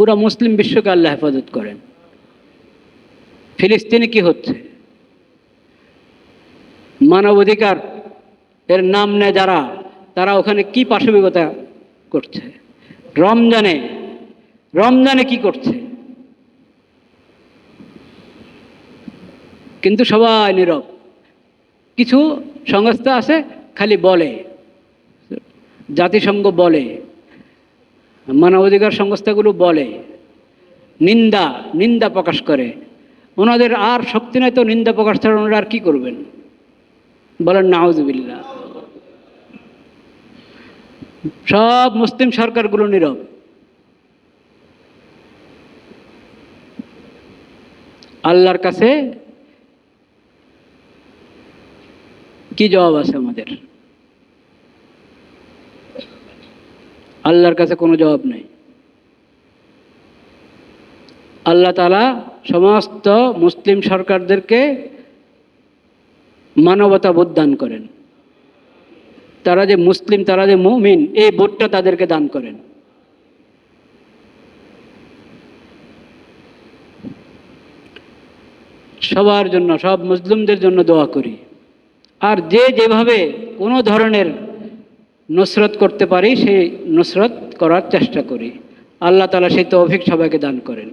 পুরো মুসলিম বিশ্বকে আল্লাহ হেফাজত করেন। ফিলিস্তিনে কি হচ্ছে? মানবাধিকার এর নাম নেয় যারা, তারা ওখানে কি পাশবিকতা করছে? রমজানে রমজানে কি করছে? কিন্তু সবাই নীরব। কিছু সংস্থা আছে, খালি বলে, জাতিসংঘ বলে। মানবাধিকার সংস্থাগুলো বলে, নিন্দা নিন্দা প্রকাশ করে। ওনাদের আর শক্তি নাই তো নিন্দা প্রকাশ ছাড়া ওনারা আর কি করবেন? বলেন নাউজবিল্লা সব মুসলিম সরকারগুলো নীরব। আল্লাহর কাছে কি জবাব আছে আমাদের? আল্লাহর কাছে কোনো জবাব নেই। আল্লাহ তালা সমস্ত মুসলিম সরকারদেরকে মানবতা বোধ দান করেন। তারা যে মুসলিম, তারা যে মুমিন, এই বোধটা তাদেরকে দান করেন। সবার জন্য, সব মুসলিমদের জন্য দোয়া করি। আর যে যেভাবে কোনো ধরনের নুসরত করতে পারি, সেই নসরত করার চেষ্টা করি। আল্লাহ তালা সেই তৌফিক সবাইকে দান করেন।